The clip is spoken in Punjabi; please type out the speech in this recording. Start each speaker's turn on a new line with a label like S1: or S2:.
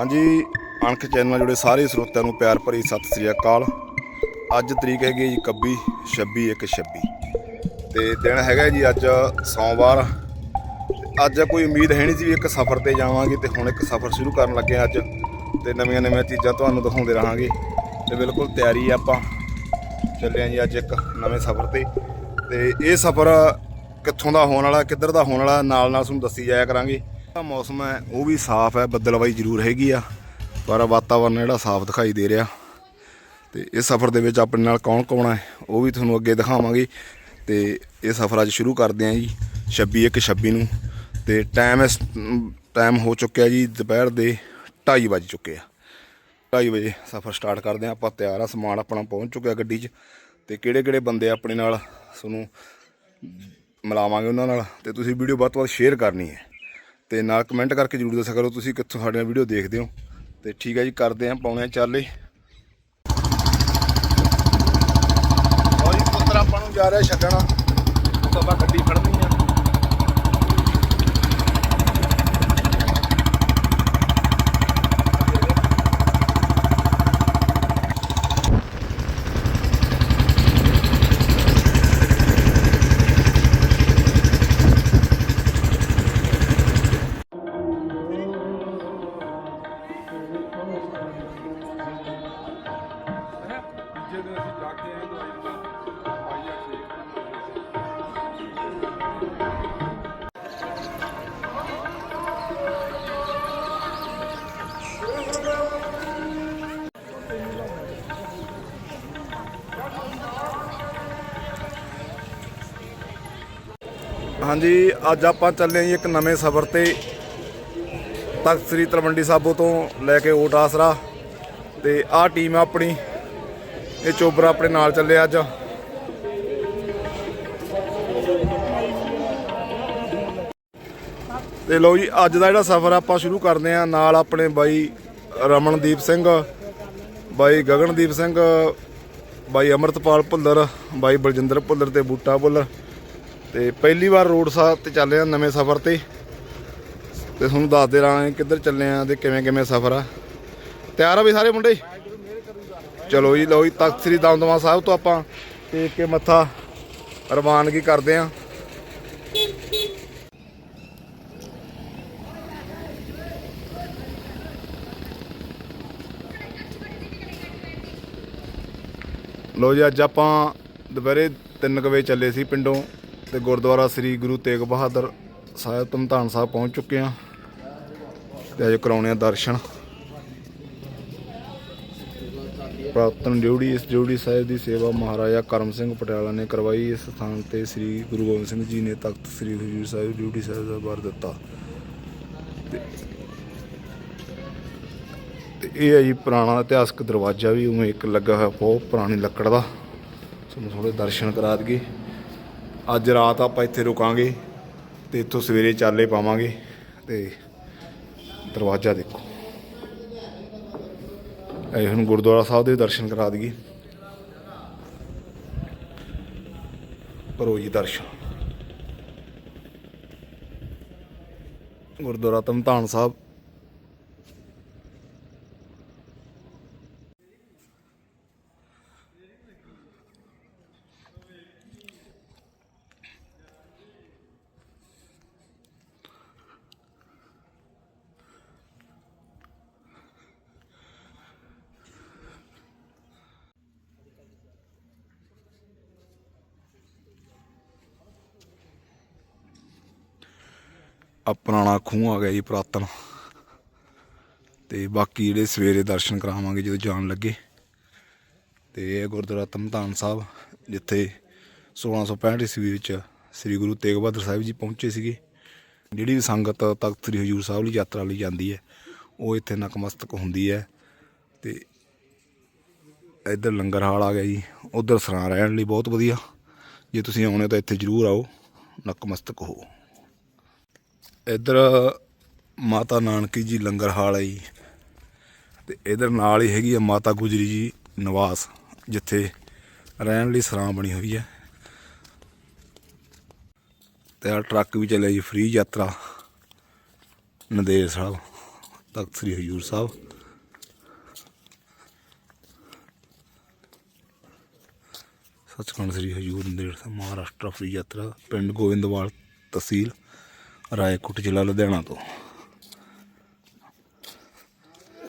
S1: ਹਾਂਜੀ, ਅਣਖ ਚੈਨਲ ਨਾਲ ਜੁੜੇ ਸਾਰੇ ਸਰੋਤਿਆਂ ਨੂੰ ਪਿਆਰ ਭਰੀ ਸਤਿ ਸ੍ਰੀ ਅਕਾਲ। ਅੱਜ ਤਰੀਕ ਹੈਗੀ ਹੈ ਜੀ 21 26 ਇੱਕ 26 ਤੇ ਦਿਨ ਹੈਗਾ ਜੀ ਅੱਜ ਸੋਮਵਾਰ। ਅੱਜ ਕੋਈ ਉਮੀਦ ਹੈ ਨਹੀਂ ਸੀ ਵੀ ਇੱਕ ਸਫ਼ਰ ਤੇ ਜਾਵਾਂਗੇ ਤੇ ਹੁਣ ਇੱਕ ਸਫ਼ਰ ਸ਼ੁਰੂ ਕਰਨ ਲੱਗੇ ਅੱਜ। ਤੇ ਨਵੀਆਂ ਨਵੀਆਂ ਚੀਜ਼ਾਂ ਤੁਹਾਨੂੰ ਦਿਖਾਉਂਦੇ ਰਹਾਂਗੇ। ਤੇ ਬਿਲਕੁਲ ਤਿਆਰੀ ਆ ਆਪਾਂ। ਚੱਲੇ ਹਾਂ ਜੀ ਅੱਜ ਇੱਕ ਨਵੇਂ ਸਫ਼ਰ ਤੇ। ਤੇ ਇਹ ਸਫ਼ਰ ਕਿੱਥੋਂ ਦਾ ਹੋਣ ਵਾਲਾ, ਕਿੱਧਰ ਦਾ ਹੋਣ ਵਾਲਾ ਨਾਲ ਨਾਲ ਤੁਹਾਨੂੰ ਦੱਸੀ ਜਾਇਆ ਕਰਾਂਗੇ। ਜਿਹੜਾ ਮੌਸਮ ਹੈ, ਉਹ ਵੀ ਸਾਫ਼ ਹੈ, ਬੱਦਲਵਾਈ ਜ਼ਰੂਰ ਹੈਗੀ ਆ, ਪਰ ਵਾਤਾਵਰਨ ਜਿਹੜਾ ਸਾਫ਼ ਦਿਖਾਈ ਦੇ ਰਿਹਾ। ਤੇ ਇਸ ਸਫ਼ਰ ਦੇ ਵਿੱਚ ਆਪਣੇ ਨਾਲ ਕੌਣ ਕੌਣ ਹੈ, ਉਹ ਵੀ ਤੁਹਾਨੂੰ ਅੱਗੇ ਦਿਖਾਵਾਂਗੇ। ਤੇ ਇਹ ਸਫ਼ਰ ਅੱਜ ਸ਼ੁਰੂ ਕਰਦੇ ਹਾਂ ਜੀ 26 ਇੱਕ 26 ਨੂੰ। ਤੇ ਟਾਈਮ ਇਸ ਟਾਈਮ ਹੋ ਚੁੱਕਿਆ ਜੀ, ਦੁਪਹਿਰ ਦੇ 2:30 ਵੱਜ ਚੁੱਕੇ ਆ। 2:30 ਵਜੇ ਸਫ਼ਰ ਸਟਾਰਟ ਕਰਦੇ ਹਾਂ, ਆਪਾਂ ਤਿਆਰ ਆ, ਸਮਾਨ ਆਪਣਾ ਪਹੁੰਚ ਚੁੱਕਿਆ ਗੱਡੀ 'ਚ। ਤੇ ਕਿਹੜੇ ਕਿਹੜੇ ਬੰਦੇ ਆਪਣੇ ਨਾਲ, ਤੁਹਾਨੂੰ ਮਿਲਾਵਾਂਗੇ ਉਹਨਾਂ ਨਾਲ। ਤੇ ਤੁਸੀਂ ਵੀਡੀਓ ਵੱਧ ਤੋਂ ਵੱਧ ਸ਼ੇਅਰ ਕਰਨੀ ਹੈ। ਤੇ ਨਾਲ ਕਮੈਂਟ ਕਰਕੇ ਜਰੂਰ ਦੱਸਿਆ ਕਰੋ ਤੁਸੀਂ ਕਿੱਥੋਂ ਸਾਡੀਆਂ ਵੀਡੀਓ ਦੇਖਦੇ ਹੋ। ਤੇ ਠੀਕ ਹੈ ਜੀ, ਕਰਦੇ ਆਂ ਪਾਉਣੇ ਆ ਚਾਲੇ। ਲਓ ਪੁੱਤਰ ਆਪਾਂ ਨੂੰ ਜਾ ਰਿਹਾ ਛੱਡਣਾ ਉਹ ਆਪਾਂ ਗੱਡੀ ਫੜਨੀ ਹਾਂਜੀ, ਅੱਜ ਆਪਾਂ ਚੱਲੇ ਜੀ ਇੱਕ ਨਵੇਂ ਸਫ਼ਰ ਤੇ। ਤਖਤ ਸ੍ਰੀ ਤਲਵੰਡੀ ਸਾਬੋ ਤੋਂ ਲੈ ਕੇ ਓਟ ਆਸਰਾ ਤੇ ਆਹ ਟੀਮ ਆ ਆਪਣੀ, ਇਹ ਚੋਬਰ ਆਪਣੇ ਨਾਲ ਚੱਲੇ ਅੱਜ। ਤੇ ਲਓ ਜੀ, ਅੱਜ ਦਾ ਜਿਹੜਾ ਸਫ਼ਰ ਆਪਾਂ ਸ਼ੁਰੂ ਕਰਦੇ ਆਂ ਨਾਲ ਆਪਣੇ ਬਾਈ ਰਮਨਦੀਪ ਸਿੰਘ, ਬਾਈ ਗਗਨਦੀਪ ਸਿੰਘ, ਬਾਈ ਅਮਰਤਪਾਲ ਭੁੱਲਰ, ਬਾਈ ਬਲਜਿੰਦਰ ਭੁੱਲਰ ਤੇ ਬੂਟਾ ਭੁੱਲਰ। ਤੇ ਪਹਿਲੀ ਵਾਰ ਰੋਡ ਸਾਹ ਤੇ ਚੱਲੇ ਆ ਨਵੇਂ ਸਫ਼ਰ ਤੇ। ਤੇ ਤੁਹਾਨੂੰ ਦੱਸਦੇ ਰਹਾਂਗੇ ਕਿੱਧਰ ਚੱਲੇ ਆ ਤੇ ਕਿਵੇਂ ਕਿਵੇਂ ਸਫ਼ਰ ਆ। ਤਿਆਰ ਆ ਵੀ ਸਾਰੇ ਮੁੰਡੇ? ਚਲੋ ਜੀ, ਲਓ ਜੀ, ਤਖਤ ਸ੍ਰੀ ਦਮਦਮਾ ਸਾਹਿਬ ਤੋਂ ਆਪਾਂ ਟੇਕ ਕੇ ਮੱਥਾ ਰਵਾਨਗੀ ਕਰਦੇ ਆ। ਲੋ ਜੀ, ਅੱਜ ਆਪਾਂ ਦੁਪਹਿਰੇ 3 ਵਜੇ ਚੱਲੇ ਸੀ ਪਿੰਡੋਂ। ਤੇ ਗੁਰਦੁਆਰਾ ਸ੍ਰੀ ਗੁਰੂ ਤੇਗ ਬਹਾਦਰ ਸਾਹਿਬ ਧਮਤਾਨ ਸਾਹਿਬ ਪਹੁੰਚ ਚੁੱਕੇ ਆ ਤੇ ਅੱਜ ਕਰਾਉਣੇ ਆ ਦਰਸ਼ਨ। ਪ੍ਰਾਪਤਨ ਡਿਊਟੀ, ਇਸ ਡਿਊਟੀ ਸਾਹਿਬ ਦੀ ਸੇਵਾ ਮਹਾਰਾਜਾ ਕਰਮ ਸਿੰਘ ਪਟਿਆਲਾ ਨੇ ਕਰਵਾਈ। ਇਸ ਸਥਾਨ ਤੇ ਸ੍ਰੀ ਗੁਰੂ ਗੋਬਿੰਦ ਸਿੰਘ ਜੀ ਨੇ ਤਖਤ ਸ੍ਰੀ ਹਜੂਰ ਸਾਹਿਬ ਡਿਊਟੀ ਸਾਹਿਬ ਦਾ ਵਰ ਦਿੱਤਾ। ਤੇ ਤੇ ਇਹ ਹੈ ਜੀ ਪੁਰਾਣਾ ਇਤਿਹਾਸਕ ਦਰਵਾਜ਼ਾ ਵੀ, ਉਵੇਂ ਇੱਕ ਲੱਗਾ ਹੋਇਆ, ਬਹੁਤ ਪੁਰਾਣੀ ਲੱਕੜ ਦਾ। ਤੁਹਾਨੂੰ ਥੋੜੇ ਦਰਸ਼ਨ ਕਰਾ ਦਈਏ। ਅੱਜ ਰਾਤ ਆਪਾਂ ਇੱਥੇ ਰੁਕਾਂਗੇ ਤੇ ਇੱਥੋਂ ਸਵੇਰੇ ਚਾਲੇ ਪਾਵਾਂਗੇ ਤੇ ਦਰਵਾਜ਼ਾ ਦੇਖੋ। ਇਹ ਹੁਣ ਗੁਰਦੁਆਰਾ ਸਾਹਿਬ ਦੇ ਦਰਸ਼ਨ ਕਰਾ ਦਈਏ। ਕਰੋ ਜੀ ਦਰਸ਼ਨ। ਗੁਰਦੁਆਰਾ ਧਮਤਾਨ ਸਾਹਿਬ ਆ ਪੁਰਾਣਾ ਖੂਹ ਆ ਗਿਆ ਜੀ ਪੁਰਾਤਨ। ਤੇ ਬਾਕੀ ਜਿਹੜੇ ਸਵੇਰੇ ਦਰਸ਼ਨ ਕਰਾਵਾਂਗੇ ਜਦੋਂ ਜਾਣ ਲੱਗੇ। ਤੇ ਇਹ ਗੁਰਦੁਆਰਾ ਧਮਤਾਨ ਸਾਹਿਬ, ਜਿੱਥੇ 1665 ਈਸਵੀ ਵਿੱਚ ਸ੍ਰੀ ਗੁਰੂ ਤੇਗ ਬਹਾਦਰ ਸਾਹਿਬ ਜੀ ਪਹੁੰਚੇ ਸੀਗੇ। ਜਿਹੜੀ ਵੀ ਸੰਗਤ ਤਖਤ ਸ੍ਰੀ ਹਜੂਰ ਸਾਹਿਬ ਲਈ ਯਾਤਰਾ ਲਈ ਜਾਂਦੀ ਹੈ, ਉਹ ਇੱਥੇ ਨਕਮਸਤਕ ਹੁੰਦੀ ਹੈ। ਤੇ ਇੱਧਰ ਲੰਗਰ ਹਾਲ ਆ ਗਿਆ ਜੀ, ਉਧਰ ਸਰਾਂ ਰਹਿਣ ਲਈ ਬਹੁਤ ਵਧੀਆ। ਜੇ ਤੁਸੀਂ ਆਉਣੇ ਤਾਂ ਇੱਥੇ ਜ਼ਰੂਰ ਆਓ ਨਕਮਸਤਕ ਹੋ। ਇੱਧਰ ਮਾਤਾ ਨਾਨਕੀ ਜੀ ਲੰਗਰ ਹਾਲ ਹੈ ਜੀ। ਤੇ ਇਧਰ ਨਾਲ ਹੀ ਹੈਗੀ ਆ ਮਾਤਾ ਗੁਜਰੀ ਜੀ ਨਿਵਾਸ, ਜਿੱਥੇ ਰਹਿਣ ਲਈ ਸਰਾਂ ਬਣੀ ਹੋਈ ਹੈ। ਤੇ ਆ ਟਰੱਕ ਵੀ ਚੱਲਿਆ ਜੀ, ਫ੍ਰੀ ਯਾਤਰਾ। ਨੰਦੇੜ ਸਾਹਿਬ, ਤਖਤ ਸ੍ਰੀ ਹਜੂਰ ਸਾਹਿਬ। ਸੱਚਖੰਡ ਸ੍ਰੀ ਹਜੂਰ ਨੰਦੇੜ ਸਾਹਿਬ, ਮਹਾਰਾਸ਼ਟਰ ਫ੍ਰੀ ਯਾਤਰਾ, ਪਿੰਡ ਗੋਇੰਦਵਾਲ ਤਹਿਸੀਲ। रायकोट जिल्हा लुधियाना तो.